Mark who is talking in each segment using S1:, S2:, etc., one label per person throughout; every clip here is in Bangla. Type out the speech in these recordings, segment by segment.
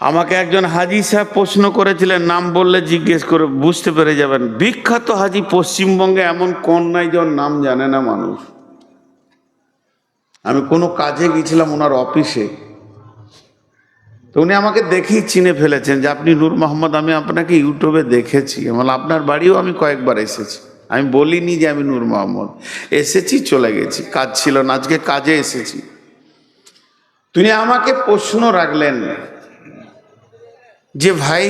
S1: আমাকে একজন হাজি সাহেব প্রশ্ন করেছিলেন, নাম বললে জিজ্ঞেস করে বুঝতে পেরে যাবেন। বিখ্যাত হাজি পশ্চিমবঙ্গে এমন কোন নাই যে নাম জানে না মানুষ। আমি কোনো কাজে গেছিলাম ওনার অফিসে। তো উনি আমাকে দেখেই চিনে ফেলেছেন যে আপনি নূর মোহাম্মদ, আমি আপনাকে ইউটিউবে দেখেছি। আমার আপনার বাড়িও আমি কয়েকবার এসেছি। আমি বলিনি যে আমি নূর মোহাম্মদ। এসেছি, চলে গেছি। কাজ ছিল না, আজকে কাজে এসেছি। তিনি আমাকে প্রশ্ন রাখলেন যে ভাই,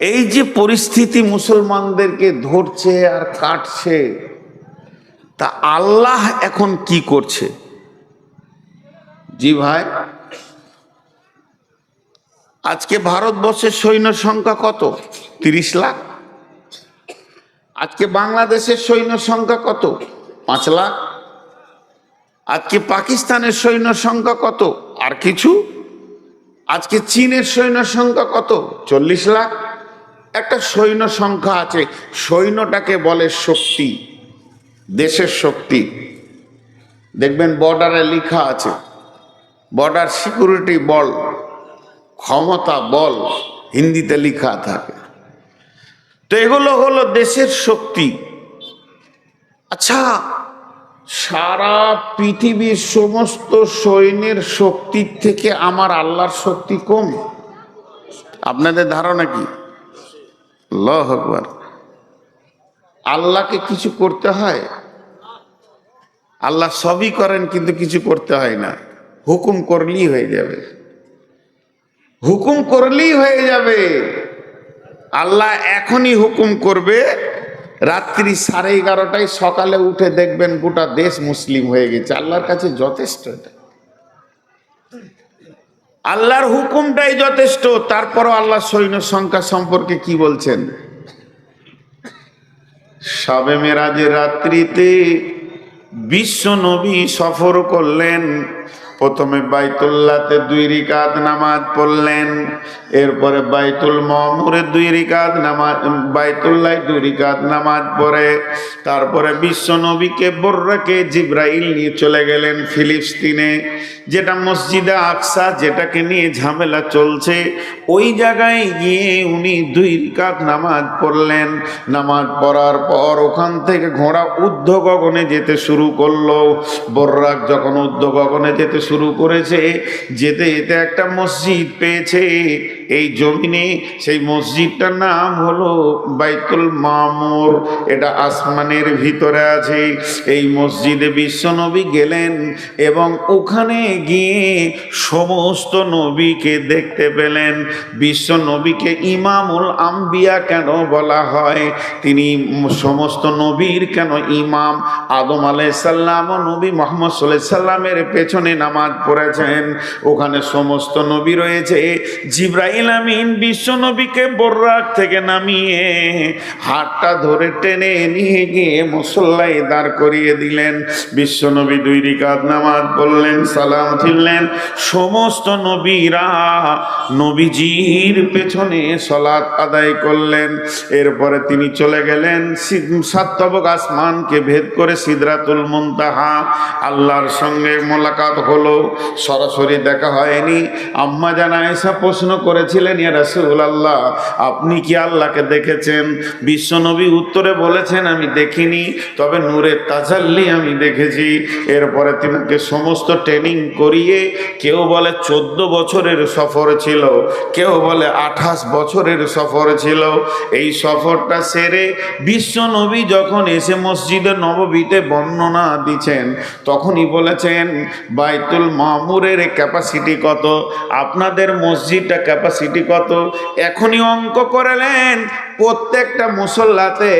S1: এই যে পরিস্থিতি মুসলমানদেরকে ধরছে আর কাটছে, তা আল্লাহ এখন কি করছে? জি ভাই, আজকে ভারতবর্ষের সৈন্য সংখ্যা কত? তিরিশ লাখ। আজকে বাংলাদেশের সৈন্য সংখ্যা কত? পাঁচ লাখ। আজকে পাকিস্তানের সৈন্য সংখ্যা কত? আর কিছু? আজকে চীনের সৈন্য সংখ্যা কত? চল্লিশ লাখ? একটা সৈন্য সংখ্যা আছে, সৈন্যটাকে বলে শক্তি, দেশের শক্তি। দেখবেন বর্ডারে লেখা আছে, বর্ডার সিকিউরিটি বল, ক্ষমতা বল, হিন্দিতে লেখা থাকে। তো এগুলো হলো দেশের শক্তি। আচ্ছা সারা পৃথিবীর সমস্ত সৈন্যের শক্তির থেকে আমার আল্লাহর শক্তি কম। আপনাদের ধারণা কি? আল্লাহ আকবার। আল্লাহকে কিছু করতে হয়? আল্লাহ সবই করেন, কিন্তু কিছু করতে হয় না। হুকুম করলেই হয়ে যাবে। হুকুম করলেই হয়ে যাবে। আল্লাহ এখনই হুকুম করবে রাত্রি সাড়ে এগারোটায় সকালে উঠে দেখবেন গোটা দেশ মুসলিম হয়ে গেছে। আল্লাহর কাছে যথেষ্ট এটা। আল্লাহর হুকুমটাই যথেষ্ট, তারপরও আল্লাহ সৈন্য সংখ্যা সম্পর্কে কি বলছেন? সবে মেরাজের রাত্রিতে বিশ্ব নবী সফর করলেন। প্রথমে বাইতুল্লাতে দুই রিকাত নামাজ পড়লেন, এরপরে বাইতুল মামুরে দুই রিকাত নামাজ, বাইতুল্লায় দুই রিকাত নামাজ পড়ে, তারপরে বিশ্ব নবীকে বর্রাকে জিব্রাইল নিয়ে চলে গেলেন ফিলিস্তিনে, যেটা মসজিদে আকসা, যেটাকে নিয়ে ঝামেলা চলছে, ওই জায়গায় গিয়ে উনি দুই রিকাত নামাজ পড়লেন, নামাজ পড়ার পর ওখান থেকে ঘোড়া ঊর্ধ্ব গগনে যেতে শুরু করল, বর্রাক যখন ঊর্ধ্ব গগনে যেতে শুরু করেছে যেতে যেতে একটা মসজিদ পেয়েছে। এই জমিনে সেই মসজিদটার নাম হলো বাইতুল মামুর। এটা আসমানের ভিতরে আছে। এই মসজিদে বিশ্বনবী গেলেন এবং ওখানে গিয়ে সমস্ত নবীকে দেখতে পেলেন। বিশ্ব নবীকে ইমামুল আম্বিয়া কেন বলা হয়? তিনি সমস্ত নবীর কেন ইমাম? আদম আলাইসাল্লাম ও নবী মোহাম্মদ সাল্লাহ সাল্লামের পেছনে নামাজ পড়েছেন। ওখানে সমস্ত নবী রয়েছে। জিব্রাইল বিশ্ব নবীকে বর্রাক থেকে নামিয়ে হাতটা ধরে টেনে নিয়ে গিয়ে মুসল্লায় দাঁড় করিয়ে দিলেন। বিশ্ব নবী দুই রিকাত নামাজ বললেন সালাম ফিরলেন। সমস্ত নবীরা নবীজির পেছনে সলাৎ আদায় করলেন। এরপরে তিনি চলে গেলেন সাতবক আসমানকে ভেদ করে সিদরাতুল মুনতাহা। আল্লাহর সঙ্গে মোলাকাত হলো, সরাসরি দেখা হয়নি। আম্মা জানা এসা প্রশ্ন করেছিলেন ইয়া রাসূল আল্লাহ আপনি কি আল্লাহকে দেখেছেন? বিশ্বনবী উত্তরে বলেছেন, আমি দেখিনি, তবে নূরের তাজাল্লি আমি দেখেছি। এরপরে তিনাকে সমস্ত ট্রেনিং করিয়ে কেউ বলে চোদ্দ বছরের সফর ছিল, কেউ বলে আঠাশ বছরের সফর ছিল। এই সফরটা সেরে বিশ্ব নবী যখন এসে মসজিদে নববীতে বর্ণনা দিচ্ছেন, তখনই বলেছেন, বাইতুল মামুরের ক্যাপাসিটি কত? আপনাদের মসজিদটা ক্যাপাসিটি কত? এখনই অঙ্ক করালেন প্রত্যেকটা মুসল্লাতে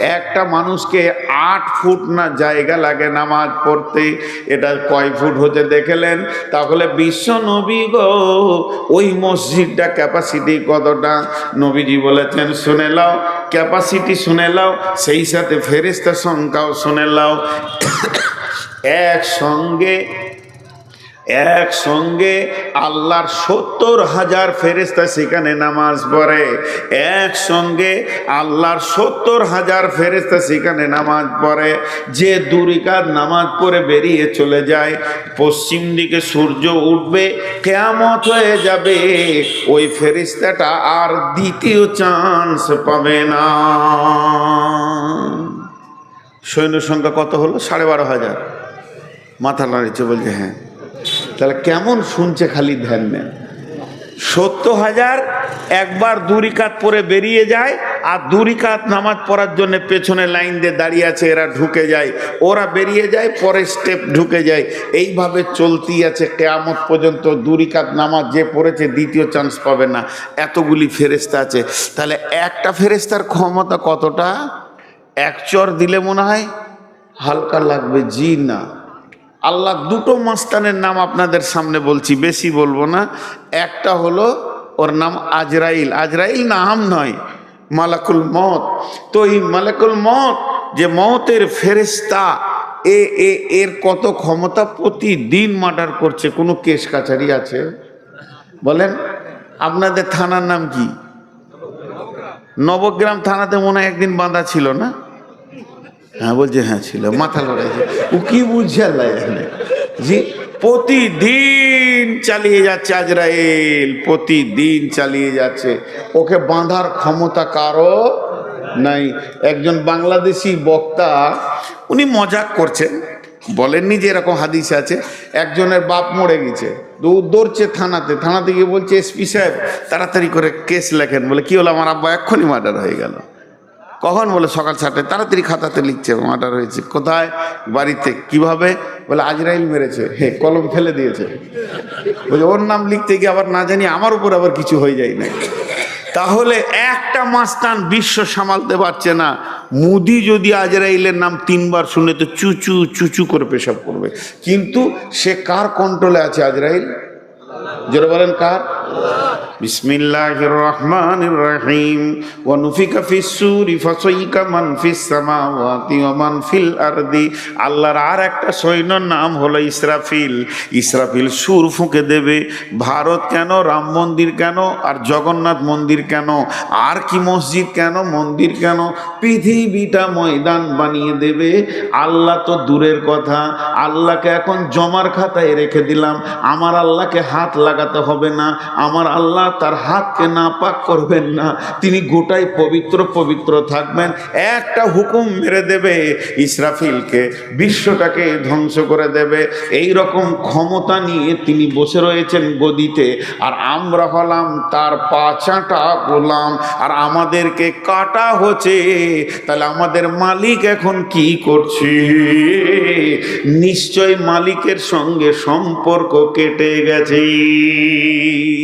S1: একটা মানুষকে আট ফুট না জায়গা লাগে নামাজ পড়তে। এটা কয় ফুট হতে দেখেলেন? তাহলে বিশ্ব নবী গো, ওই মসজিদটা ক্যাপাসিটি কতটা? নবীজি বলেছেন, শুনে লাও ক্যাপাসিটি শুনে লাও সেই সাথে ফেরিস্তা সংখ্যাও শুনে লাও একসঙ্গে একসঙ্গে আল্লাহর সত্তর হাজার ফেরেস্তা সেখানে নামাজ পড়ে। একসঙ্গে আল্লাহর সত্তর হাজার ফেরেস্তা সেখানে নামাজ পড়ে। যে দুরিকার নামাজ পড়ে বেরিয়ে চলে যায়, পশ্চিম দিকে সূর্য উঠবে, কেয়ামত হয়ে যাবে। ওই ফেরিস্তাটা আর দ্বিতীয় চান্স পাবে না। সৈন্য সংখ্যা কত হলো? সাড়ে বারো হাজার। মাথা নাড়িচ্ছে বলছে হ্যাঁ। তাহলে কেমন শুনছে খালি ধ্যান নেন সত্তর হাজার একবার দুরিকাত পরে বেরিয়ে যায় আর দুরিকাত নামাজ পড়ার জন্য পেছনে লাইন দিয়ে দাঁড়িয়ে আছে, এরা ঢুকে যায়। ওরা বেরিয়ে যায় পরে স্টেপ ঢুকে যায়। এইভাবে চলতি আছে, কেয়ামত পর্যন্ত দুরিকাত নামাজ যে পড়েছে, দ্বিতীয় চান্স পাবে না। এতগুলি ফেরেস্তা আছে। তাহলে একটা ফেরেস্তার ক্ষমতা কতটা? এক চর দিলে মনে হয় হালকা লাগবে, জি না। আল্লাহ দুটো মাস্তানের নাম আপনাদের সামনে বলছি, বেশি বলব না। একটা হলো ওর নাম আজরাইল। আজরাইল নাম নয়, মালাকুল মত তো এই মালাকুল মত যে মতের ফেরেস্তা এ এ, এর কত ক্ষমতা প্রতিদিন মার্ডার করছে, কোনো কেস কাছারি আছে? বলেন, আপনাদের থানার নাম কি? নবগ্রাম থানাতে মনে হয় একদিন বাঁধা ছিল না? হ্যাঁ বলছে হ্যাঁ ছিল। মাথা লড়াইছে ও কি বুঝছে আল্লাহ জি, প্রতিদিন চালিয়ে যাচ্ছে আজরাইল, প্রতিদিন চালিয়ে যাচ্ছে। ওকে বাঁধার ক্ষমতা কারও নাই। একজন বাংলাদেশি বক্তা, উনি মজাক করছেন। বলেননি যে এরকম হাদিস আছে, একজনের বাপ মরে গেছে। দৌড়ছে থানাতে থানাতে গিয়ে বলছে, এসপি সাহেব, তাড়াতাড়ি করে কেস লেখেন। বলে, কি হলো? আমার আব্বা এক্ষুনি মার্ডার হয়ে গেল। কখন বলে সকাল সাতটায়? তাড়াতাড়ি খাতাতে লিখছে মার্ডার হয়েছে কোথায়? বাড়িতে। কীভাবে? বলে, আজরাইল মেরেছে। হে, কলম ফেলে দিয়েছে। বলছে ওর নাম লিখতে গিয়ে আবার না জানি আমার উপর আবার কিছু হয়ে যায় না তাহলে একটা মাস্তান বিশ্ব সামালতে পারছে না। মুদি যদি আজরাইলের নাম তিনবার শুনে তো চুচু চুচু করে পেশাব করবে। কিন্তু সে কার কন্ট্রোলে আছে আজরাইল? জোরে বলেন কার? ওয়া নুফিকা ফিস সূরি ফাসাইকা মান ফিস সামাওয়াতি ওয়া মান ফিল আরদি। আল্লাহর আর একটা সৈন্যর নাম হলো ইসরাফিল। ইসরাফিল সুর ফুঁকে দেবে। ভারত কেন? রাম মন্দির কেন? আর জগন্নাথ মন্দির কেন? আর কি মসজিদ কেন? মন্দির কেন? পৃথিবীটা ময়দান বানিয়ে দেবে। আল্লাহ তো দূরের কথা। আল্লাহকে এখন জমার খাতায় রেখে দিলাম। আমার আল্লাহকে হাত লাগাতে হবে না। আমার আল্লাহ তার হাতকে না পাক করবেন না। তিনি গোটাই পবিত্র পবিত্র থাকবেন। একটা হুকুম মেরে দেবে, ইসরাফিলকে, বিশ্বটাকে ধ্বংস করে দেবে। এই রকম ক্ষমতা নিয়ে তিনি বসে রয়েছেন গদিতে। আর আমরা হলাম তার পাচাটা গোলাম। আর আমাদেরকে কাটা হচ্ছে। তাহলে আমাদের মালিক এখন কি করছে? নিশ্চয় মালিকের সঙ্গে সম্পর্ক কেটে গেছে।